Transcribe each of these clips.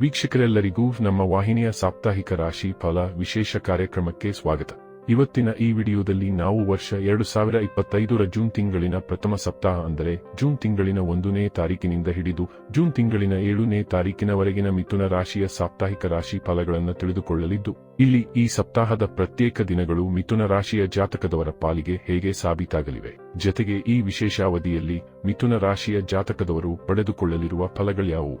ವೀಕ್ಷಕರೆಲ್ಲರಿಗೂ ನಮ್ಮ ವಾಹಿನಿಯ ಸಾಪ್ತಾಹಿಕ ರಾಶಿ ಫಲ ವಿಶೇಷ ಕಾರ್ಯಕ್ರಮಕ್ಕೆ ಸ್ವಾಗತ. ಇವತ್ತಿನ ಈ ವಿಡಿಯೋದಲ್ಲಿ ನಾವು ವರ್ಷ ಎರಡು ಸಾವಿರ ಇಪ್ಪತ್ತೈದರ ಜೂನ್ ತಿಂಗಳಿನ ಪ್ರಥಮ ಸಪ್ತಾಹ ಅಂದರೆ ಜೂನ್ ತಿಂಗಳಿನ ಒಂದನೇ ತಾರೀಕಿನಿಂದ ಹಿಡಿದು ಜೂನ್ ತಿಂಗಳಿನ ಏಳನೇ ತಾರೀಕಿನವರೆಗಿನ ಮಿಥುನ ರಾಶಿಯ ಸಾಪ್ತಾಹಿಕ ರಾಶಿ ಫಲಗಳನ್ನು ತಿಳಿದುಕೊಳ್ಳಲಿದ್ದು, ಇಲ್ಲಿ ಈ ಸಪ್ತಾಹದ ಪ್ರತ್ಯೇಕ ದಿನಗಳು ಮಿಥುನ ರಾಶಿಯ ಜಾತಕದವರ ಪಾಲಿಗೆ ಹೇಗೆ ಸಾಬೀತಾಗಲಿವೆ. ಜತೆಗೆ ಈ ವಿಶೇಷ ಅವಧಿಯಲ್ಲಿ ಮಿಥುನ ರಾಶಿಯ ಜಾತಕದವರು ಪಡೆದುಕೊಳ್ಳಲಿರುವ ಫಲಗಳ್ಯಾವುವು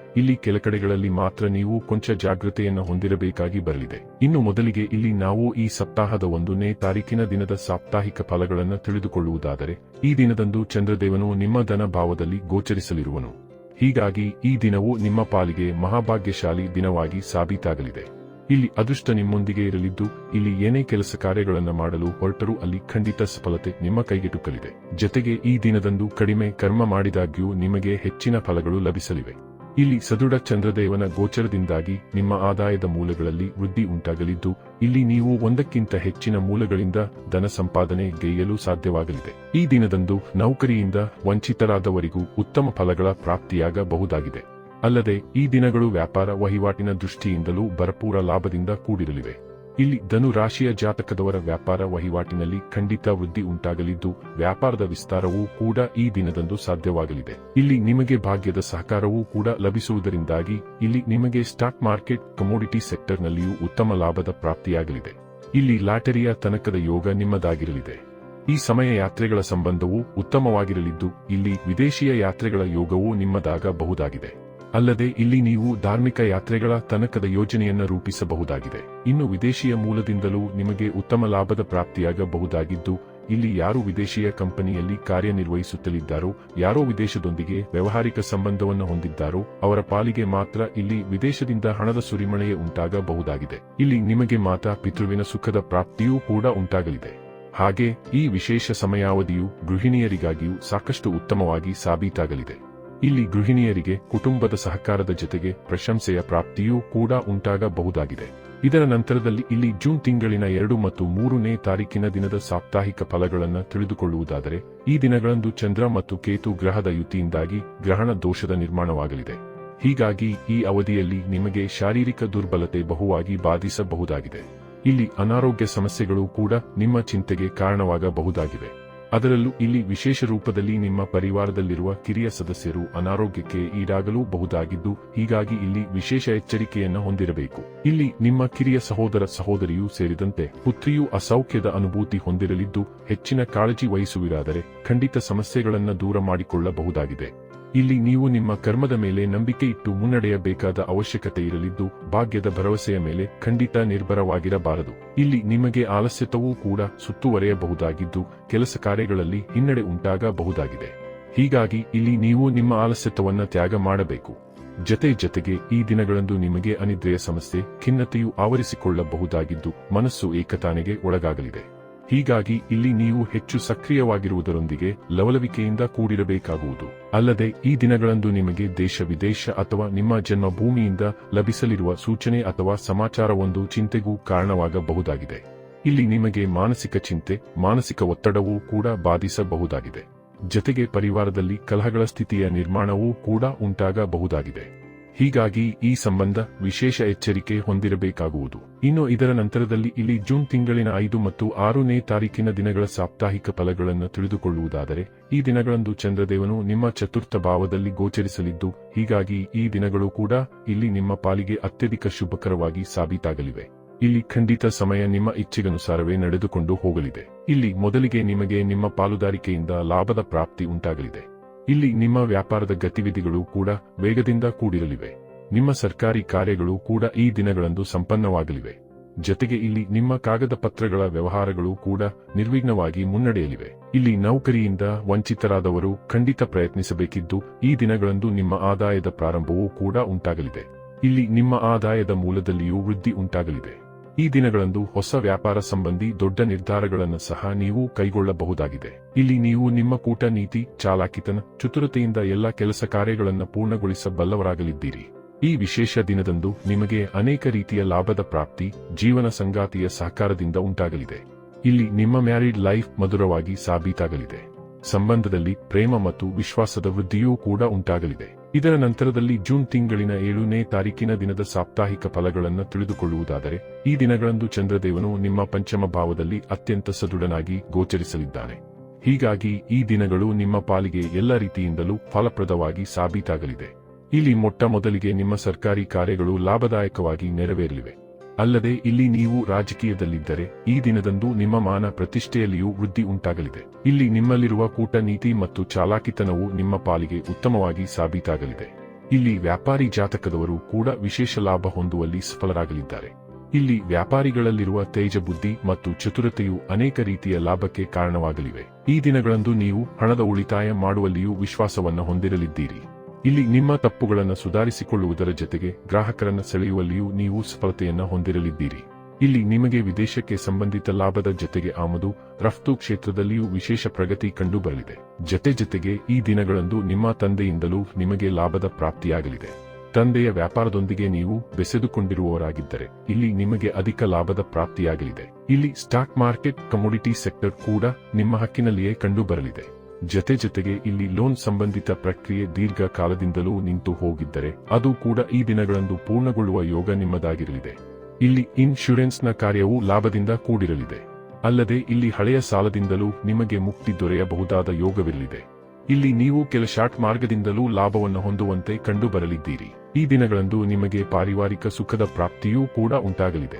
ಇಲ್ಲಿ ಕೆಲಕಡೆಗಳಲ್ಲಿ ಮಾತ್ರ ನೀವು ಕೊಂಚ ಜಾಗೃತೆಯನ್ನು ಹೊಂದಿರಬೇಕಾಗಿ ಬರಲಿದೆ. ಇನ್ನು ಮೊದಲಿಗೆ ಇಲ್ಲಿ ನಾವು ಈ ಸಪ್ತಾಹದ ಒಂದನೇ ತಾರೀಕಿನ ದಿನದ ಸಾಪ್ತಾಹಿಕ ಫಲಗಳನ್ನು ತಿಳಿದುಕೊಳ್ಳುವುದಾದರೆ, ಈ ದಿನದಂದು ಚಂದ್ರದೇವನು ನಿಮ್ಮ ಧನ ಭಾವದಲ್ಲಿ ಗೋಚರಿಸಲಿರುವನು. ಹೀಗಾಗಿ ಈ ದಿನವು ನಿಮ್ಮ ಪಾಲಿಗೆ ಮಹಾಭಾಗ್ಯಶಾಲಿ ದಿನವಾಗಿ ಸಾಬೀತಾಗಲಿದೆ. ಇಲ್ಲಿ ಅದೃಷ್ಟ ನಿಮ್ಮೊಂದಿಗೆ ಇರಲಿದ್ದು, ಇಲ್ಲಿ ಏನೇ ಕೆಲಸ ಕಾರ್ಯಗಳನ್ನು ಮಾಡಲು ಹೊರಟರೂ ಅಲ್ಲಿ ಖಂಡಿತ ಸಫಲತೆ ನಿಮ್ಮ ಕೈಗೆಟುಕಲಿದೆ. ಜತೆಗೆ ಈ ದಿನದಂದು ಕಡಿಮೆ ಕರ್ಮ ಮಾಡಿದಾಗ್ಯೂ ನಿಮಗೆ ಹೆಚ್ಚಿನ ಫಲಗಳು ಲಭಿಸಲಿವೆ. ಇಲ್ಲಿ ಸದೃಢ ಚಂದ್ರದೇವನ ಗೋಚರದಿಂದಾಗಿ ನಿಮ್ಮ ಆದಾಯದ ಮೂಲಗಳಲ್ಲಿ ವೃದ್ಧಿ ಉಂಟಾಗಲಿದ್ದು, ಇಲ್ಲಿ ನೀವು ಒಂದಕ್ಕಿಂತ ಹೆಚ್ಚಿನ ಮೂಲಗಳಿಂದ ಧನ ಸಂಪಾದನೆ ಗೈಯಲು ಸಾಧ್ಯವಾಗಲಿದೆ. ಈ ದಿನದಂದು ನೌಕರಿಯಿಂದ ವಂಚಿತರಾದವರಿಗೂ ಉತ್ತಮ ಫಲಗಳ ಪ್ರಾಪ್ತಿಯಾಗಬಹುದಾಗಿದೆ. ಅಲ್ಲದೆ, ಈ ದಿನಗಳು ವ್ಯಾಪಾರ ವಹಿವಾಟಿನ ದೃಷ್ಟಿಯಿಂದಲೂ ಭರಪೂರ ಲಾಭದಿಂದ ಕೂಡಿರಲಿವೆ. ಇಲ್ಲಿ ಧನು ರಾಶಿಯ ಜಾತಕದವರ ವ್ಯಾಪಾರ ವಹಿವಾಟಿನಲ್ಲಿ ಖಂಡಿತ ವೃದ್ಧಿ ಉಂಟಾಗಲಿದ್ದು, ವ್ಯಾಪಾರದ ವಿಸ್ತಾರವೂ ಕೂಡ ಈ ದಿನದಂದು ಸಾಧ್ಯವಾಗಲಿದೆ. ಇಲ್ಲಿ ನಿಮಗೆ ಭಾಗ್ಯದ ಸಹಕಾರವೂ ಕೂಡ ಲಭಿಸುವುದರಿಂದಾಗಿ, ಇಲ್ಲಿ ನಿಮಗೆ ಸ್ಟಾಕ್ ಮಾರ್ಕೆಟ್ ಕಮೋಡಿಟಿ ಸೆಕ್ಟರ್ನಲ್ಲಿಯೂ ಉತ್ತಮ ಲಾಭದ ಪ್ರಾಪ್ತಿಯಾಗಲಿದೆ. ಇಲ್ಲಿ ಲಾಟರಿಯ ತನಕದ ಯೋಗ ನಿಮ್ಮದಾಗಿರಲಿದೆ. ಈ ಸಮಯ ಯಾತ್ರೆಗಳ ಸಂಬಂಧವೂ ಉತ್ತಮವಾಗಿರಲಿದ್ದು, ಇಲ್ಲಿ ವಿದೇಶಿಯ ಯಾತ್ರೆಗಳ ಯೋಗವೂ ನಿಮ್ಮದಾಗಬಹುದಾಗಿದೆ. ಅಲ್ಲದೆ ಇಲ್ಲಿ ನೀವು ಧಾರ್ಮಿಕ ಯಾತ್ರೆಗಳ ತನಕದ ಯೋಜನೆಯನ್ನು ರೂಪಿಸಬಹುದಾಗಿದೆ. ಇನ್ನು ವಿದೇಶಿಯ ಮೂಲದಿಂದಲೂ ನಿಮಗೆ ಉತ್ತಮ ಲಾಭದ ಪ್ರಾಪ್ತಿಯಾಗಬಹುದಾಗಿದ್ದು, ಇಲ್ಲಿ ಯಾರು ವಿದೇಶಿಯ ಕಂಪನಿಯಲ್ಲಿ ಕಾರ್ಯನಿರ್ವಹಿಸುತ್ತಲಿದ್ದಾರೋ, ಯಾರೋ ವಿದೇಶದೊಂದಿಗೆ ವ್ಯವಹಾರಿಕ ಸಂಬಂಧವನ್ನು ಹೊಂದಿದ್ದಾರೋ, ಅವರ ಪಾಲಿಗೆ ಮಾತ್ರ ಇಲ್ಲಿ ವಿದೇಶದಿಂದ ಹಣದ ಸುರಿಮಳೆಯೇ ಉಂಟಾಗಬಹುದಾಗಿದೆ. ಇಲ್ಲಿ ನಿಮಗೆ ಮಾತಾ ಪಿತೃವಿನ ಸುಖದ ಪ್ರಾಪ್ತಿಯೂ ಕೂಡ ಉಂಟಾಗಲಿದೆ. ಹಾಗೆ ಈ ವಿಶೇಷ ಸಮಯಾವಧಿಯು ಗೃಹಿಣಿಯರಿಗಾಗಿಯೂ ಸಾಕಷ್ಟು ಉತ್ತಮವಾಗಿ ಸಾಬೀತಾಗಲಿದೆ. ಇಲ್ಲಿ ಗೃಹಿಣಿಯರಿಗೆ ಕುಟುಂಬದ ಸಹಕಾರದ ಜೊತೆಗೆ ಪ್ರಶಂಸೆಯ ಪ್ರಾಪ್ತಿಯೂ ಕೂಡ ಉಂಟಾಗಬಹುದಾಗಿದೆ. ಇದರ ನಂತರದಲ್ಲಿ ಇಲ್ಲಿ ಜೂನ್ ತಿಂಗಳಿನ ಎರಡು ಮತ್ತು ಮೂರನೇ ತಾರೀಕಿನ ದಿನದ ಸಾಪ್ತಾಹಿಕ ಫಲಗಳನ್ನು ತಿಳಿದುಕೊಳ್ಳುವುದಾದರೆ, ಈ ದಿನಗಳಂದು ಚಂದ್ರ ಮತ್ತು ಕೇತು ಗ್ರಹದ ಯುತಿಯಿಂದಾಗಿ ಗ್ರಹಣ ದೋಷದ ನಿರ್ಮಾಣವಾಗಲಿದೆ. ಹೀಗಾಗಿ ಈ ಅವಧಿಯಲ್ಲಿ ನಿಮಗೆ ಶಾರೀರಿಕ ದುರ್ಬಲತೆ ಬಹುವಾಗಿ ಬಾಧಿಸಬಹುದಾಗಿದೆ. ಇಲ್ಲಿ ಅನಾರೋಗ್ಯ ಸಮಸ್ಯೆಗಳು ಕೂಡ ನಿಮ್ಮ ಚಿಂತೆಗೆ ಕಾರಣವಾಗಬಹುದಾಗಿವೆ ಅದರಲ್ಲೂ ಇಲ್ಲಿ ವಿಶೇಷ ರೂಪದಲ್ಲಿ ನಿಮ್ಮ ಪರಿವಾರದಲ್ಲಿರುವ ಕಿರಿಯ ಸದಸ್ಯರು ಅನಾರೋಗ್ಯಕ್ಕೆ ಈಡಾಗಲೂ ಬಹುದಾಗಿದ್ದು ಹೀಗಾಗಿ ಇಲ್ಲಿ ವಿಶೇಷ ಎಚ್ಚರಿಕೆಯನ್ನು ಹೊಂದಿರಬೇಕು. ಇಲ್ಲಿ ನಿಮ್ಮ ಕಿರಿಯ ಸಹೋದರ ಸಹೋದರಿಯೂ ಸೇರಿದಂತೆ ಪುತ್ರಿಯೂ ಅಸೌಖ್ಯದ ಅನುಭೂತಿ ಹೊಂದಿರಲಿದ್ದು, ಹೆಚ್ಚಿನ ಕಾಳಜಿ ವಹಿಸುವಿರಾದರೆ ಖಂಡಿತ ಸಮಸ್ಯೆಗಳನ್ನು ದೂರ ಮಾಡಿಕೊಳ್ಳಬಹುದಾಗಿದೆ. ಇಲ್ಲಿ ನೀವು ನಿಮ್ಮ ಕರ್ಮದ ಮೇಲೆ ನಂಬಿಕೆ ಇಟ್ಟು ಮುನ್ನಡೆಯಬೇಕಾದ ಅವಶ್ಯಕತೆ ಇರಲಿದ್ದು, ಭಾಗ್ಯದ ಭರವಸೆಯ ಮೇಲೆ ಖಂಡಿತ ನಿರ್ಭರವಾಗಿರಬಾರದು. ಇಲ್ಲಿ ನಿಮಗೆ ಆಲಸ್ಯತವೂ ಕೂಡ ಸುತ್ತುವರೆಯಬಹುದಾಗಿದ್ದು, ಕೆಲಸ ಕಾರ್ಯಗಳಲ್ಲಿ ಹಿನ್ನಡೆ ಉಂಟಾಗಬಹುದಾಗಿದೆ. ಹೀಗಾಗಿ ಇಲ್ಲಿ ನೀವು ನಿಮ್ಮ ಆಲಸ್ಯತವನ್ನ ತ್ಯಾಗ ಮಾಡಬೇಕು. ಜತೆ ಜತೆಗೆ ಈ ದಿನಗಳಂದು ನಿಮಗೆ ಅನಿದ್ರೆಯ ಸಮಸ್ಯೆ, ಖಿನ್ನತೆಯು ಆವರಿಸಿಕೊಳ್ಳಬಹುದಾಗಿದ್ದು, ಮನಸ್ಸು ಏಕತಾನೆಗೆ ಒಳಗಾಗಲಿದೆ. ಹೀಗಾಗಿ ಇಲ್ಲಿ ನೀವು ಹೆಚ್ಚು ಸಕ್ರಿಯವಾಗಿರುವುದರೊಂದಿಗೆ ಲವಲವಿಕೆಯಿಂದ ಕೂಡಿರಬೇಕಾಗುವುದು. ಅಲ್ಲದೆ ಈ ದಿನಗಳಂದು ನಿಮಗೆ ದೇಶ ವಿದೇಶ ಅಥವಾ ನಿಮ್ಮ ಜನ್ಮಭೂಮಿಯಿಂದ ಲಭಿಸಲಿರುವ ಸೂಚನೆ ಅಥವಾ ಸಮಾಚಾರವೊಂದು ಚಿಂತೆಗೂ ಕಾರಣವಾಗಬಹುದಾಗಿದೆ. ಇಲ್ಲಿ ನಿಮಗೆ ಮಾನಸಿಕ ಚಿಂತೆ, ಮಾನಸಿಕ ಒತ್ತಡವೂ ಕೂಡ ಬಾಧಿಸಬಹುದಾಗಿದೆ. ಜತೆಗೆ ಪರಿವಾರದಲ್ಲಿ ಕಲಹಗಳ ಸ್ಥಿತಿಯ ನಿರ್ಮಾಣವೂ ಕೂಡ ಉಂಟಾಗಬಹುದಾಗಿದೆ. ಹೀಗಾಗಿ ಈ ಸಂಬಂಧ ವಿಶೇಷ ಎಚ್ಚರಿಕೆ ಹೊಂದಿರಬೇಕಾಗುವುದು. ಇನ್ನು ಇದರ ನಂತರದಲ್ಲಿ ಇಲ್ಲಿ ಜೂನ್ ತಿಂಗಳಿನ ಐದು ಮತ್ತು ಆರನೇ ತಾರೀಕಿನ ದಿನಗಳ ಸಾಪ್ತಾಹಿಕ ಫಲಗಳನ್ನು ತಿಳಿದುಕೊಳ್ಳುವುದಾದರೆ, ಈ ದಿನಗಳಂದು ಚಂದ್ರದೇವನು ನಿಮ್ಮ ಚತುರ್ಥ ಭಾವದಲ್ಲಿ ಗೋಚರಿಸಲಿದ್ದು, ಹೀಗಾಗಿ ಈ ದಿನಗಳು ಕೂಡ ಇಲ್ಲಿ ನಿಮ್ಮ ಪಾಲಿಗೆ ಅತ್ಯಧಿಕ ಶುಭಕರವಾಗಿ ಸಾಬೀತಾಗಲಿವೆ. ಇಲ್ಲಿ ಖಂಡಿತ ಸಮಯ ನಿಮ್ಮ ಇಚ್ಛೆಗನುಸಾರವೇ ನಡೆದುಕೊಂಡು ಹೋಗಲಿದೆ. ಇಲ್ಲಿ ಮೊದಲಿಗೆ ನಿಮಗೆ ನಿಮ್ಮ ಪಾಲುದಾರಿಕೆಯಿಂದ ಲಾಭದ ಪ್ರಾಪ್ತಿ ಉಂಟಾಗಲಿದೆ. ಇಲ್ಲಿ ನಿಮ್ಮ ವ್ಯಾಪಾರದ ಗತಿವಿಧಿಗಳು ಕೂಡ ವೇಗದಿಂದ ಕೂಡಿರಲಿವೆ. ನಿಮ್ಮ ಸರ್ಕಾರಿ ಕಾರ್ಯಗಳು ಕೂಡ ಈ ದಿನಗಳಂದು ಸಂಪನ್ನವಾಗಲಿವೆ. ಜತೆಗೆ ಇಲ್ಲಿ ನಿಮ್ಮ ಕಾಗದ ಪತ್ರಗಳ ವ್ಯವಹಾರಗಳು ಕೂಡ ನಿರ್ವಿಘ್ನವಾಗಿ ಮುನ್ನಡೆಯಲಿವೆ. ಇಲ್ಲಿ ನೌಕರಿಯಿಂದ ವಂಚಿತರಾದವರು ಖಂಡಿತ ಪ್ರಯತ್ನಿಸಬೇಕಿದ್ದು ಈ ದಿನಗಳಂದು ನಿಮ್ಮ ಆದಾಯದ ಪ್ರಾರಂಭವೂ ಕೂಡ ಉಂಟಾಗಲಿದೆ. ಇಲ್ಲಿ ನಿಮ್ಮ ಆದಾಯದ ಮೂಲದಲ್ಲಿಯೂ ವೃದ್ಧಿ ಉಂಟಾಗಲಿದೆ. ಈ ದಿನಗಳಂದು ಹೊಸ ವ್ಯಾಪಾರ ಸಂಬಂಧಿ ದೊಡ್ಡ ನಿರ್ಧಾರಗಳನ್ನು ಸಹ ನೀವು ಕೈಗೊಳ್ಳಬಹುದಾಗಿದೆ. ಇಲ್ಲಿ ನೀವು ನಿಮ್ಮ ಕೂಟ ನೀತಿ, ಚಾಲಾಕಿತನ, ಚತುರತೆಯಿಂದ ಎಲ್ಲ ಕೆಲಸ ಕಾರ್ಯಗಳನ್ನು ಪೂರ್ಣಗೊಳಿಸಬಲ್ಲವರಾಗಲಿದ್ದೀರಿ. ಈ ವಿಶೇಷ ದಿನದಂದು ನಿಮಗೆ ಅನೇಕ ರೀತಿಯ ಲಾಭದ ಪ್ರಾಪ್ತಿ, ಜೀವನ ಸಂಗಾತಿಯ ಸಹಕಾರದಿಂದ ಉಂಟಾಗಲಿದೆ. ಇಲ್ಲಿ ನಿಮ್ಮ ಮ್ಯಾರಿಡ್ ಲೈಫ್ ಮಧುರವಾಗಿ ಸಾಬೀತಾಗಲಿದೆ. ಸಂಬಂಧದಲ್ಲಿ ಪ್ರೇಮ ಮತ್ತು ವಿಶ್ವಾಸದ ವೃದ್ಧಿಯೂ ಕೂಡ ಉಂಟಾಗಲಿದೆ. ಇದರ ನಂತರದಲ್ಲಿ ಜೂನ್ ತಿಂಗಳಿನ ಏಳನೇ ತಾರೀಕಿನ ದಿನದ ಸಾಪ್ತಾಹಿಕ ಫಲಗಳನ್ನು ತಿಳಿದುಕೊಳ್ಳುವುದಾದರೆ, ಈ ದಿನಗಳಂದು ಚಂದ್ರದೇವನು ನಿಮ್ಮ ಪಂಚಮ ಭಾವದಲ್ಲಿ ಅತ್ಯಂತ ಸದೃಢನಾಗಿ ಗೋಚರಿಸಲಿದ್ದಾನೆ. ಹೀಗಾಗಿ ಈ ದಿನಗಳು ನಿಮ್ಮ ಪಾಲಿಗೆ ಎಲ್ಲ ರೀತಿಯಿಂದಲೂ ಫಲಪ್ರದವಾಗಿ ಸಾಬೀತಾಗಲಿದೆ. ಇಲ್ಲಿ ಮೊಟ್ಟ ಮೊದಲಿಗೆ ನಿಮ್ಮ ಸರ್ಕಾರಿ ಕಾರ್ಯಗಳು ಲಾಭದಾಯಕವಾಗಿ ನೆರವೇರಲಿವೆ. ಅಲ್ಲದೆ ಇಲ್ಲಿ ನೀವು ರಾಜಕೀಯದಲ್ಲಿದ್ದರೆ, ಈ ದಿನದಂದು ನಿಮ್ಮ ಮಾನ ಪ್ರತಿಷ್ಠೆಯಲ್ಲಿಯೂ ವೃದ್ಧಿ ಉಂಟಾಗಲಿದೆ. ಇಲ್ಲಿ ನಿಮ್ಮಲ್ಲಿರುವ ಕೂಟ ನೀತಿ ಮತ್ತು ಚಾಲಾಕಿತನವು ನಿಮ್ಮ ಪಾಲಿಗೆ ಉತ್ತಮವಾಗಿ ಸಾಬೀತಾಗಲಿದೆ. ಇಲ್ಲಿ ವ್ಯಾಪಾರಿ ಜಾತಕದವರು ಕೂಡ ವಿಶೇಷ ಲಾಭ ಹೊಂದುವಲ್ಲಿ ಸಫಲರಾಗಲಿದ್ದಾರೆ. ಇಲ್ಲಿ ವ್ಯಾಪಾರಿಗಳಲ್ಲಿರುವ ತೇಜ ಬುದ್ಧಿ ಮತ್ತು ಚತುರತೆಯು ಅನೇಕ ರೀತಿಯ ಲಾಭಕ್ಕೆ ಕಾರಣವಾಗಲಿವೆ. ಈ ದಿನಗಳಂದು ನೀವು ಹಣದ ಉಳಿತಾಯ ಮಾಡುವಲ್ಲಿಯೂ ವಿಶ್ವಾಸವನ್ನು ಹೊಂದಿರಲಿದ್ದೀರಿ. ಇಲ್ಲಿ ನಿಮ್ಮ ತಪ್ಪುಗಳನ್ನು ಸುಧಾರಿಸಿಕೊಳ್ಳುವುದರ ಜೊತೆಗೆ ಗ್ರಾಹಕರನ್ನು ಸೆಳೆಯುವಲ್ಲಿಯೂ ನೀವು ಸಫಲತೆಯನ್ನು ಹೊಂದಿರಲಿದ್ದೀರಿ. ಇಲ್ಲಿ ನಿಮಗೆ ವಿದೇಶಕ್ಕೆ ಸಂಬಂಧಿತ ಲಾಭದ ಜೊತೆಗೆ ಆಮದು, ರಫ್ತು ಕ್ಷೇತ್ರದಲ್ಲಿಯೂ ವಿಶೇಷ ಪ್ರಗತಿ ಕಂಡುಬರಲಿದೆ. ಜತೆ ಜತೆಗೆ ಈ ದಿನಗಳಂದು ನಿಮ್ಮ ತಂದೆಯಿಂದಲೂ ನಿಮಗೆ ಲಾಭದ ಪ್ರಾಪ್ತಿಯಾಗಲಿದೆ. ತಂದೆಯ ವ್ಯಾಪಾರದೊಂದಿಗೆ ನೀವು ಬೆಸೆದುಕೊಂಡಿರುವವರಾಗಿದ್ದರೆ, ಇಲ್ಲಿ ನಿಮಗೆ ಅಧಿಕ ಲಾಭದ ಪ್ರಾಪ್ತಿಯಾಗಲಿದೆ. ಇಲ್ಲಿ ಸ್ಟಾಕ್ ಮಾರ್ಕೆಟ್, ಕಮೋಡಿಟಿ ಸೆಕ್ಟರ್ ಕೂಡ ನಿಮ್ಮ ಹಕ್ಕಿನಲ್ಲಿಯೇ ಕಂಡುಬರಲಿದೆ. ಜತೆ ಜೊತೆಗೆ ಇಲ್ಲಿ ಲೋನ್ ಸಂಬಂಧಿತ ಪ್ರಕ್ರಿಯೆ ದೀರ್ಘ ಕಾಲದಿಂದಲೂ ನಿಂತು ಹೋಗಿದ್ದರೆ ಅದು ಕೂಡ ಈ ದಿನಗಳಂದು ಪೂರ್ಣಗೊಳ್ಳುವ ಯೋಗ ನಿಮ್ಮದಾಗಿರಲಿದೆ. ಇಲ್ಲಿ ಇನ್ಶೂರೆನ್ಸ್ನ ಕಾರ್ಯವು ಲಾಭದಿಂದ ಕೂಡಿರಲಿದೆ. ಅಲ್ಲದೆ ಇಲ್ಲಿ ಹಳೆಯ ಸಾಲದಿಂದಲೂ ನಿಮಗೆ ಮುಕ್ತಿ ದೊರೆಯಬಹುದಾದ ಯೋಗವಿರಲಿದೆ. ಇಲ್ಲಿ ನೀವು ಕೆಲ ಶಾರ್ಟ್ ಮಾರ್ಗದಿಂದಲೂ ಲಾಭವನ್ನು ಹೊಂದುವಂತೆ ಕಂಡುಬರಲಿದ್ದೀರಿ. ಈ ದಿನಗಳಂದು ನಿಮಗೆ ಪಾರಿವಾರಿಕ ಸುಖದ ಪ್ರಾಪ್ತಿಯೂ ಕೂಡ ಉಂಟಾಗಲಿದೆ.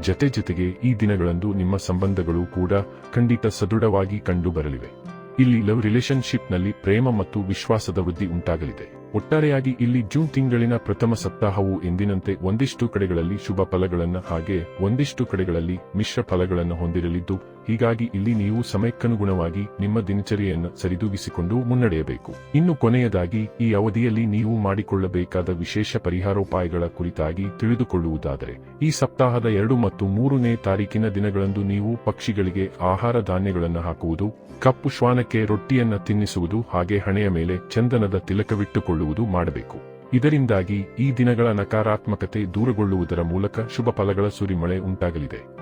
ಜತೆ ಜೊತೆಗೆ ಈ ದಿನಗಳಂದು ನಿಮ್ಮ ಸಂಬಂಧಗಳು ಕೂಡ ಖಂಡಿತ ಸದೃಢವಾಗಿ ಕಂಡುಬರಲಿವೆ. ಇಲ್ಲಿ ಲವ್ ರಿಲೇಶನ್ಶಿಪ್ನಲ್ಲಿ ಪ್ರೇಮ ಮತ್ತು ವಿಶ್ವಾಸದ ವೃದ್ಧಿ ಉಂಟಾಗಲಿದೆ. ಒಟ್ಟಾರೆಯಾಗಿ ಇಲ್ಲಿ ಜೂನ್ ತಿಂಗಳಿನ ಪ್ರಥಮ ಸಪ್ತಾಹವು ಎಂದಿನಂತೆ ಒಂದಿಷ್ಟು ಕಡೆಗಳಲ್ಲಿ ಶುಭ ಫಲಗಳನ್ನು ಹಾಗೆ ಒಂದಿಷ್ಟು ಕಡೆಗಳಲ್ಲಿ ಮಿಶ್ರ ಫಲಗಳನ್ನು ಹೊಂದಿರಲಿದ್ದು ಹೀಗಾಗಿ ಇಲ್ಲಿ ನೀವು ಸಮಯಕ್ಕನುಗುಣವಾಗಿ ನಿಮ್ಮ ದಿನಚರಿಯನ್ನು ಸರಿದೂಗಿಸಿಕೊಂಡು ಮುನ್ನಡೆಯಬೇಕು. ಇನ್ನು ಕೊನೆಯದಾಗಿ, ಈ ಅವಧಿಯಲ್ಲಿ ನೀವು ಮಾಡಿಕೊಳ್ಳಬೇಕಾದ ವಿಶೇಷ ಪರಿಹಾರೋಪಾಯಗಳ ಕುರಿತಾಗಿ ತಿಳಿದುಕೊಳ್ಳುವುದಾದರೆ, ಈ ಸಪ್ತಾಹದ ಎರಡು ಮತ್ತು ಮೂರನೇ ತಾರೀಕಿನ ದಿನಗಳಂದು ನೀವು ಪಕ್ಷಿಗಳಿಗೆ ಆಹಾರ ಧಾನ್ಯಗಳನ್ನು ಹಾಕುವುದು, ಕಪ್ಪು ಶ್ವಾನಕ್ಕೆ ರೊಟ್ಟಿಯನ್ನು ತಿನ್ನಿಸುವುದು ಹಾಗೆ ಹಣೆಯ ಮೇಲೆ ಚಂದನದ ತಿಲಕವಿಟ್ಟುಕೊಳ್ಳುವುದು ಮಾಡಬೇಕು. ಇದರಿಂದಾಗಿ ಈ ದಿನಗಳ ನಕಾರಾತ್ಮಕತೆ ದೂರಗೊಳ್ಳುವುದರ ಮೂಲಕ ಶುಭ ಫಲಗಳ ಸುರಿಮಳೆ ಉಂಟಾಗಲಿದೆ.